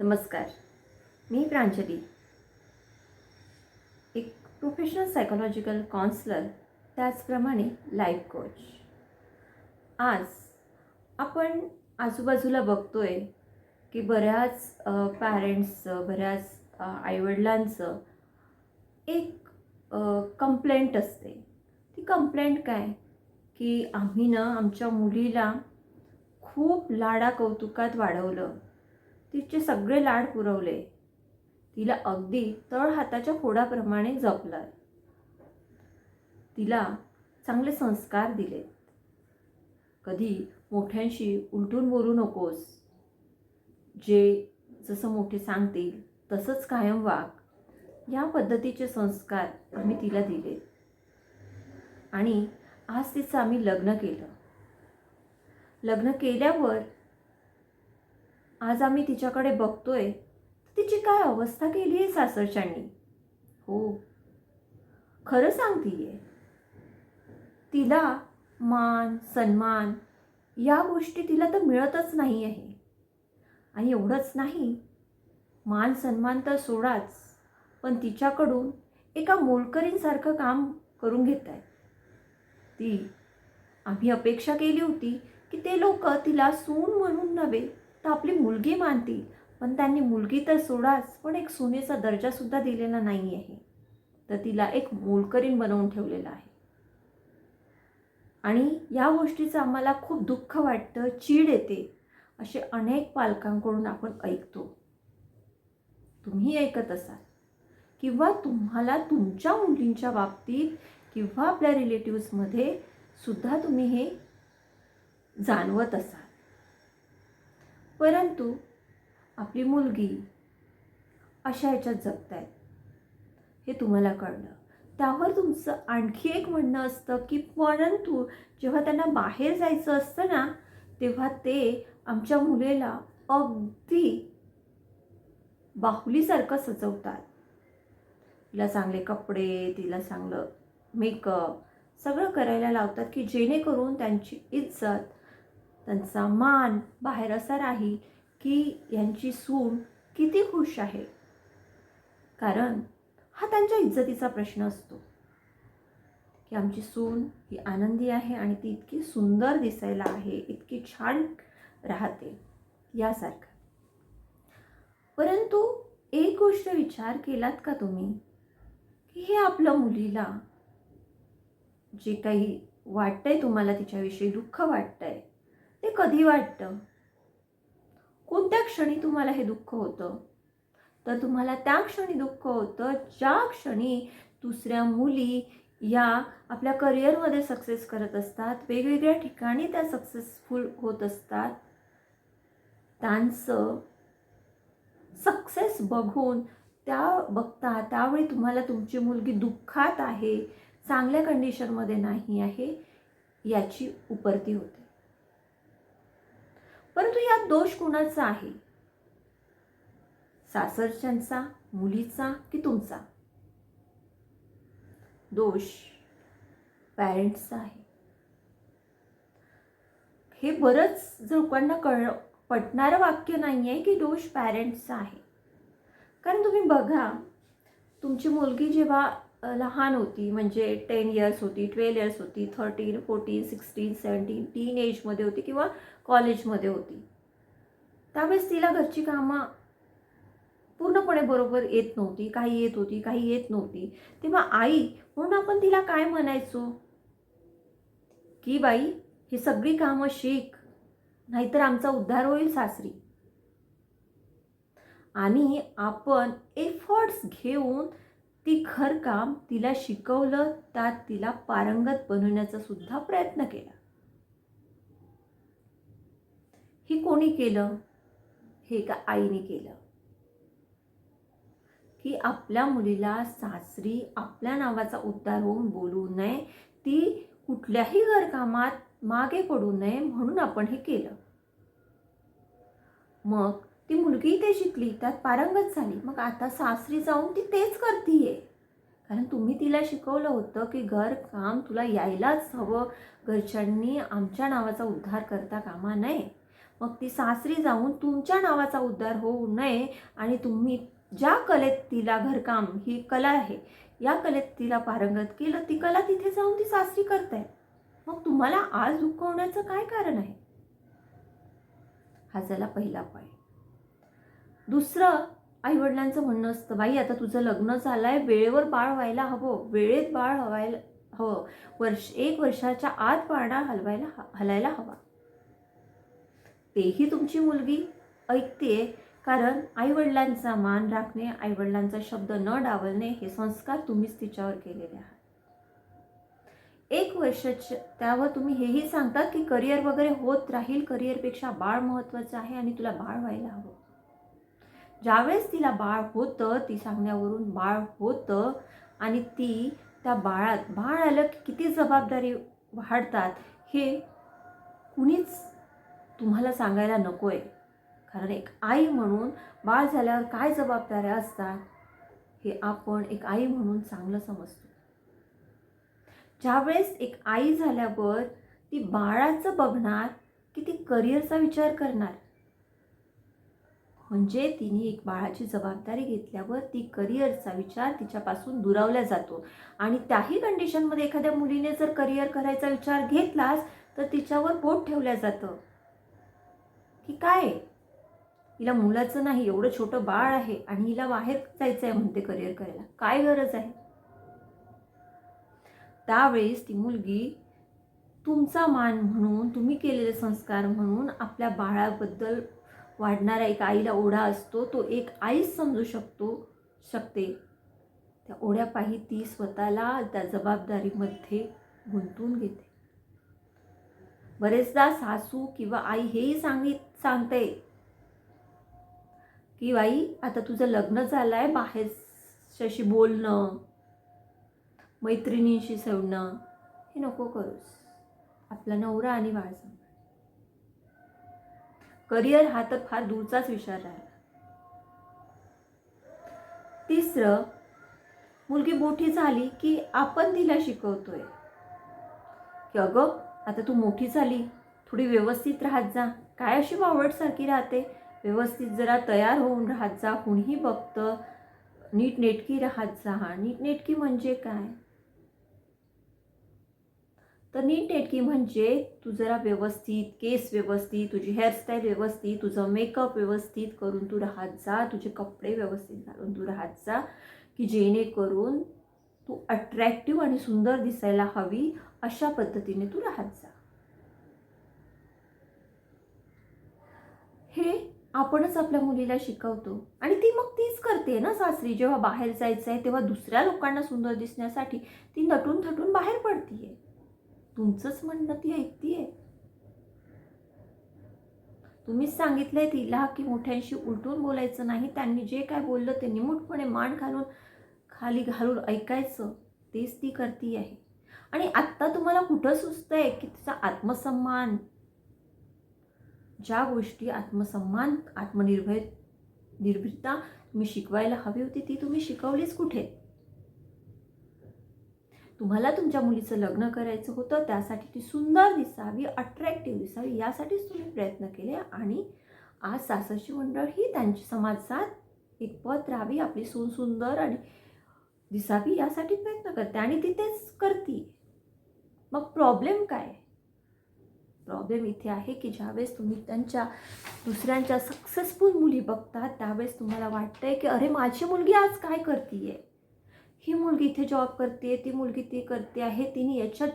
नमस्कार. मी प्रांजली. एक प्रोफेशनल सायकोलॉजिकल काउन्सलर त्याचप्रमाणे लाईफ कोच आज आपण आजूबाजूला बघतोय की बऱ्याच पॅरेंट्सचं बऱ्याच आईवडिलांचं एक कंप्लेंट असते. ती कंप्लेंट काय? की आम्ही ना आमच्या मुलीला खूप लाडा कौतुकात वाढवलं. तिचे सगळे लाड पुरवले. तिला अगदी तळ हाताच्या फोडाप्रमाणे जपलं. तिला चांगले संस्कार दिलेत. कधी मोठ्यांशी उलटून बोलू नकोस. जे जसं मोठे सांगतील तसंच कायम वाग. या पद्धतीचे संस्कार आम्ही तिला दिले. आणि आज तिचं आम्ही लग्न केलं. लग्न केल्यावर आज आम्ही तिच्याकडे बघतोय. तिची काय अवस्था केली आहे सासरच्यांनी? हो. खरं सांगतीये. तिला मान सन्मान या गोष्टी तिला तर मिळतच नाही आहे. आणि एवढंच नाही मान सन्मान तर सोडाच पण तिच्याकडून एका मोलकरींसारखं काम करून घेत आहे ती आम्ही अपेक्षा केली होती की ते लोक तिला सून म्हणून नव्हे तर आपली मुलगी मानतील. पण त्यांनी मुलगी तर सोडाच पण एक सोनेचा दर्जासुद्धा दिलेला नाही आहे तर तिला एक मोलकरीण बनवून ठेवलेला आहे. आणि या गोष्टीचं आम्हाला खूप दुःख वाटतं चीड येते असे अनेक पालकांकडून आपण ऐकतो. तुम्ही ऐकत असाल. किंवा तुम्हाला तुमच्या मुलींच्या बाबतीत किंवा आपल्या रिलेटिव्समध्ये सुद्धा तुम्ही हे जाणवत असाल. परंतु आपली मुलगी अशा ह्याच्यात जगत आहेत हे तुम्हाला कळलं. त्यावर तुमचं आणखी एक म्हणणं असतं की परंतु जेव्हा त्यांना बाहेर जायचं असतं ना तेव्हा ते आमच्या मुलीला अगदी बाहुलीसारखं सजवतात. तिला चांगले कपडे तिला चांगलं मेकअप सगळं करायला लावतात की जेणेकरून त्यांची इज्जत त्यांचा मान बाहेर असा राहील की यांची सून किती खुश आहे. कारण हा त्यांच्या इज्जतीचा प्रश्न असतो. की आमची सून ही आनंदी आहे आणि ती इतकी सुंदर दिसायला आहे इतकी छान राहते यासारखं. परंतु एक गोष्ट विचार केलात का तुम्ही? की हे आपल्या मुलीला जे काही वाटतंय तुम्हाला तिच्याविषयी दुःख वाटतंय ते कधी वाटतं? कोणत्या क्षणी तुम्हाला हे दुःख होतं? तर तुम्हाला त्या क्षणी दुःख होतं ज्या क्षणी दुसऱ्या मुली या आपल्या करिअरमध्ये सक्सेस करत असतात वेगवेगळ्या ठिकाणी त्या सक्सेसफुल होत असतात त्यांचं सक्सेस बघून त्या बघता त्यावेळी तुम्हाला तुमची मुलगी दुःखात आहे चांगल्या कंडिशनमध्ये नाही आहे याची उपरती होते. परंतु यात दोष कोणाचा आहे? सासरच्यांचा मुलीचा की तुमचा? दोष पॅरेंट्सचा आहे. हे बरंच लोकांना कळ पटणारं वाक्य नाही आहे की दोष पॅरेंट्सचा आहे. कारण तुम्ही बघा तुमची मुलगी जेव्हा लहान होती म्हणजे टेन इयर्स होती ट्वेल्व इयर्स होती thirteen fourteen sixteen seventeen teen एजमध्ये होती किंवा कॉलेजमध्ये होती. त्यावेळेस तिला घरची कामं पूर्णपणे बरोबर येत नव्हती काही येत होती काही येत नव्हती. तेव्हा आई म्हणून आपण तिला काय म्हणायचो? की बाई ही सगळी कामं शिक नाहीतर आमचा उद्धार होईल सासरी. आणि आपण एफर्ट्स घेऊन ती घरकाम तिला शिकवलं त्यात तिला पारंगत बनवण्याचा सुद्धा प्रयत्न केला. ही कोणी केलं? हे एका आईने केलं. की आपल्या मुलीला सासरी आपल्या नावाचा उद्धार होऊन बोलू नये ती कुठल्याही घरकामात मागे पडू नये म्हणून आपण हे केलं. मग ती मुलगी ते शिकली त्यात पारंगत झाली. मग आता सासरी जाऊन ती तेच करतीये. कारण तुम्ही तिला शिकवलं होतं की घर काम तुला यायलाच हवं. घरच्यांनी आमच्या नावाचा उद्धार करता कामा नये. मग ती सासरी जाऊन तुमच्या नावाचा उद्धार होऊ नये आणि तुम्ही ज्या कलेत तिला घरकाम ही कला आहे या कलेत तिला पारंगत केलं ती कला तिथे जाऊन ती सासरी करताय मग तुम्हाला आज दुखवण्याचं काय कारण आहे? हा झाला पहिला पॉईंट दुसरं आईवडिलांचं म्हणणं असतं बाई आता तुझं लग्न झालं आहे वेळेवर बाळ व्हायला हवं वेळेत बाळ हवायला हवं वर्ष एक वर्षाच्या आत बाळणा हलवायला हलायला हवा. तेही तुमची मुलगी ऐकते कारण आईवडिलांचा मान राखणे आईवडिलांचा शब्द न डावलणे हे संस्कार तुम्हीच तिच्यावर केलेले आहात. एक वर्षाच्या त्यावर तुम्ही हेही सांगतात की करिअर वगैरे होत राहील करिअरपेक्षा बाळ महत्त्वाचं आहे आणि तुला बाळ व्हायला हवं. ज्यावेळेस तिला बाळ होतं ती सांगण्यावरून बाळ होतं आणि ती त्या बाळात बाळ आलं की किती जबाबदारी वाढतात हे कुणीच तुम्हाला सांगायला नको आहे कारण एक आई म्हणून बाळ झाल्यावर काय जबाबदाऱ्या असतात हे आपण एक आई म्हणून चांगलं समजतो. ज्यावेळेस एक आई झाल्यावर ती बाळाचं बघणार की ती करिअरचा विचार करणार म्हणजे तिने एक बाळाची जबाबदारी घेतल्यावर ती करिअरचा विचार तिच्यापासून दुरावला जातो. आणि त्याही कंडिशनमध्ये एखाद्या मुलीने जर करिअर करायचा विचार घेतलास तर तिच्यावर बोट ठेवलं जातं. की काय? हिला मुलाचं नाही एवढं छोटं बाळ आहे आणि हिला बाहेर जायचं आहे म्हणते करिअर करायला. काय गरज आहे? त्यावेळेस ती मुलगी तुमचा मान म्हणून तुम्ही केलेले संस्कार म्हणून आपल्या बाळाबद्दल वाढणारा एक आईला ओढा असतो तो एक आईच समजू शकतो शकते. त्या ओढ्यापायी ती स्वतःला त्या जबाबदारीमध्ये गुंतून घेते. बरेचदा सासू किंवा आई हेही सांगित सांगते की बाई आता तुझं लग्न झालं आहे बाहेरच्याशी बोलणं मैत्रिणींशी सोडणं हे नको करूस. आपला नवरा आणि बाळ करिअर हा तर फार दूरचाच विचार राहिला तिसरं मुलगी मोठी झाली की आपण तिला शिकवतोय. की अगं आता तू मोठी झाली थोडी व्यवस्थित राहत जा. काय अशी बावळटसारखी राहते? व्यवस्थित जरा तयार होऊन राहत जा कुणीही बघतं नीटनेटकी राहत जा. नीटनेटकी म्हणजे काय? तर नीटनेटकी म्हणजे तू जरा व्यवस्थित केस व्यवस्थित तुझी हेअरस्टाईल व्यवस्थित तुझं मेकअप व्यवस्थित करून तू राहत जा तुझे कपडे व्यवस्थित घालून तू राहत जा की जेणेकरून तू अट्रॅक्टिव्ह आणि सुंदर दिसायला हवी अशा पद्धतीने तू राहत जा. हे आपणच आपल्या मुलीला शिकवतो. आणि ती मग तीच करते ना सासरी. जेव्हा बाहेर जायचं आहे तेव्हा दुसऱ्या लोकांना सुंदर दिसण्यासाठी ती नटून थटून बाहेर पडतीये. तुमचंच म्हणणं ती ऐकतीये. तुम्हीच सांगितलंय तिला की मोठ्यांशी उलटून बोलायचं नाही. त्यांनी जे काय बोललं ते निमूटपणे मान घालून खाली घालून ऐकायचं. तेच ती करती आहे आणि आत्ता तुम्हाला कुठं सुचतंय की तिचा आत्मसन्मान ज्या गोष्टी आत्मसन्मान आत्मनिर्भय निर्भीरता तुम्ही शिकवायला हवी होती ती तुम्ही शिकवलीच कुठे? तुम्हाला तुमच्या मुलीचं लग्न करायचं होतं त्यासाठी ती सुंदर दिसावी अट्रॅक्टिव्ह दिसावी यासाठीच तुम्ही प्रयत्न केले आणि आज सासरची मंडळ ही त्यांची समाजात एक पद राहावी आपली सून सुंदर आणि दिसावी यासाठी प्रयत्न करते आणि ती तेच करते. मग प्रॉब्लेम काय? प्रॉब्लेम इथे आहे की ज्यावेळेस तुम्ही त्यांच्या दुसऱ्यांच्या सक्सेसफुल मुली बघता त्यावेळेस तुम्हाला वाटतंय की अरे माझी मुलगी आज काय करते आहे ही मुलगी इथे जॉब करते ती मुलगी ती करते आहे तिने याच्यात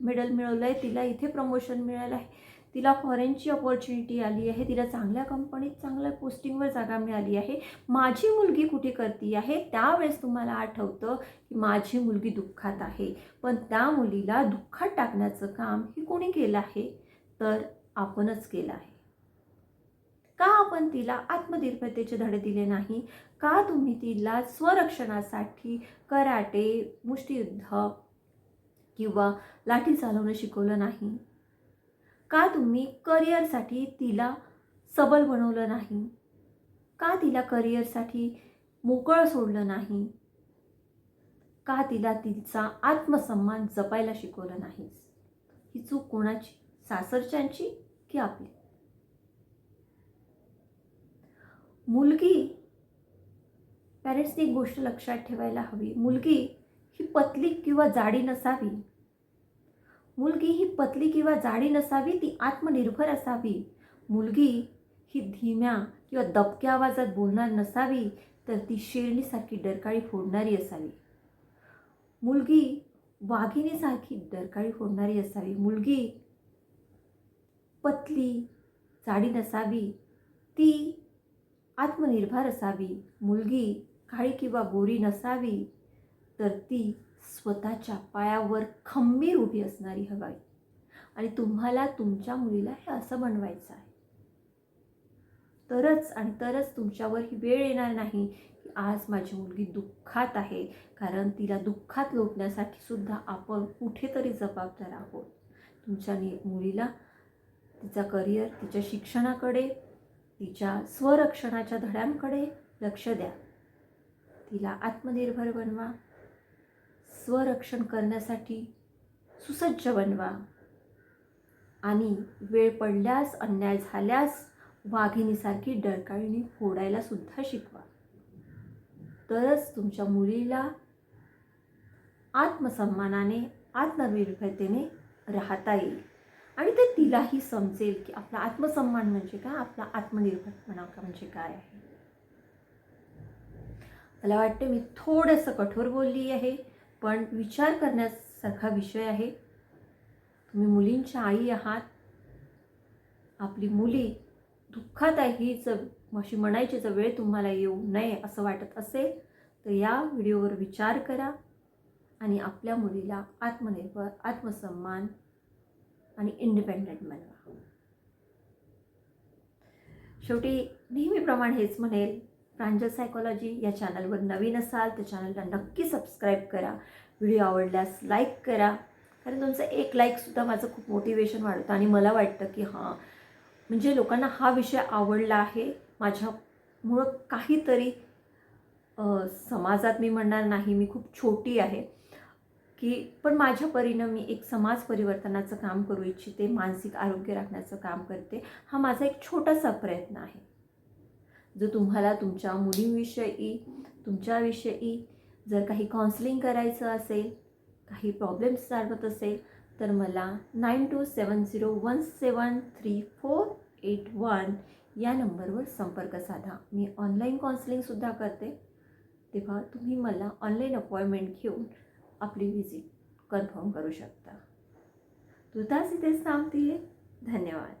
मेडल मिळवलं आहे तिला इथे प्रमोशन मिळालं आहे तिला फॉरेनची अपॉर्च्युनिटी आली आहे तिला चांगल्या कंपनीत चांगल्या पोस्टिंगवर जागा मिळाली आहे. माझी मुलगी कुठे करती आहे त्यावेळेस तुम्हाला आठवतं की माझी मुलगी दुःखात आहे. पण त्या मुलीला दुःखात टाकण्याचं काम ही कोणी केलं आहे? तर आपणच केलं आहे. का आपण तिला आत्मनिर्भरतेचे धडे दिले नाही? का तुम्ही तिला स्वरक्षणासाठी कराटे मुष्टियुद्ध किंवा लाठी चालवणं शिकवलं नाही? का तुम्ही करिअरसाठी तिला सबल बनवलं नाही? का तिला करिअरसाठी मोकळं सोडलं नाही? का तिला तिचा आत्मसन्मान जपायला शिकवलं नाहीस ही चूक कोणाची? सासरच्यांची की आपली? मुलगी. पॅरेंट्सनी एक गोष्ट लक्षात ठेवायला हवी. मुलगी ही पतली किंवा जाडी नसावी. मुलगी ही पतली किंवा जाडी नसावी ती आत्मनिर्भर असावी. मुलगी ही धीम्या किंवा दबक्या आवाजात बोलणार नसावी तर ती शेरणीसारखी डरकाळी फोडणारी असावी. मुलगी वाघिणीसारखी डरकाळी फोडणारी असावी. मुलगी पतली जाडी नसावी ती आत्मनिर्भर असावी. मुलगी काळी किंवा गोरी नसावी तर ती स्वतःच्या पायावर खंबीर उभी असणारी हवी आणि तुम्हाला तुमच्या मुलीला हे असं बनवायचं आहे. तरच आणि तरच तुमच्यावर ही वेळ येणार नाही की आज माझी मुलगी दुःखात आहे कारण तिला दुःखात लोटण्यासाठी सुद्धा आपण कुठेतरी जबाबदार आहोत. तुमच्या नि मुलीला तिचा करिअर तिच्या शिक्षणाकडे तिच्या स्वरक्षणाच्या धड्यांकडे लक्ष द्या. तिला आत्मनिर्भर बनवा. स्वरक्षण करण्यासाठी सुसज्ज बनवा. आणि वेळ पडल्यास अन्याय झाल्यास वाघिणीसारखी डरकाळीने फोडायला सुद्धा शिकवा. तरच तुमच्या मुलीला आत्मसन्मानाने आत्मनिर्भरतेने राहता येईल. आणि ते तिलाही समजेल की आपला आत्मसन्मान म्हणजे काय आपला आत्मनिर्भरपणा म्हणजे काय आहे. मला वाटते मी थोडंसं कठोर बोलली आहे पण विचार करण्यासारखा विषय आहे. तुम्ही मुलींच्या आई आहात. आपली मुली दुःखात आहे हीच अशी म्हणायची जर वेळ तुम्हाला येऊ नये असं वाटत असेल तर या व्हिडिओवर विचार करा आणि आपल्या मुलीला आत्मनिर्भर आत्मसन्मान आणि इंडिपेंडंट बनवा. शेवटी नेहमीप्रमाणे हेच म्हणेल प्रांजल सायकोलॉजी या चॅनलवर नवीन असाल तर चॅनलला नक्की सबस्क्राईब करा. व्हिडिओ आवडल्यास लाईक करा. कारण तुमचं एक लाईकसुद्धा माझं खूप मोटिवेशन वाढतं आणि मला वाटतं की हां म्हणजे लोकांना हा विषय आवडला आहे. माझ्यामुळं काहीतरी समाजात मी म्हणणार नाही मी खूप छोटी आहे. की पण माझ्या परीनं मी एक समाज परिवर्तनाचं काम करू इच्छिते मानसिक आरोग्य राखण्याचं काम करते हा माझा एक छोटासा प्रयत्न आहे. जो तुम्हाला तुमच्या मुलींविषयी तुमच्याविषयी जर काही काउन्सिलिंग करायचं असेल काही प्रॉब्लेम्स जाणवत असेल तर मला nine two seven zero one seven three four eight one या नंबरवर संपर्क साधा. मी ऑनलाईन काउन्सिलिंगसुद्धा करते. तेव्हा तुम्ही मला ऑनलाईन अपॉइंटमेंट घेऊन आपली व्हिजिट कन्फर्म करू शकता. तुर्तास इथेच थांबते धन्यवाद.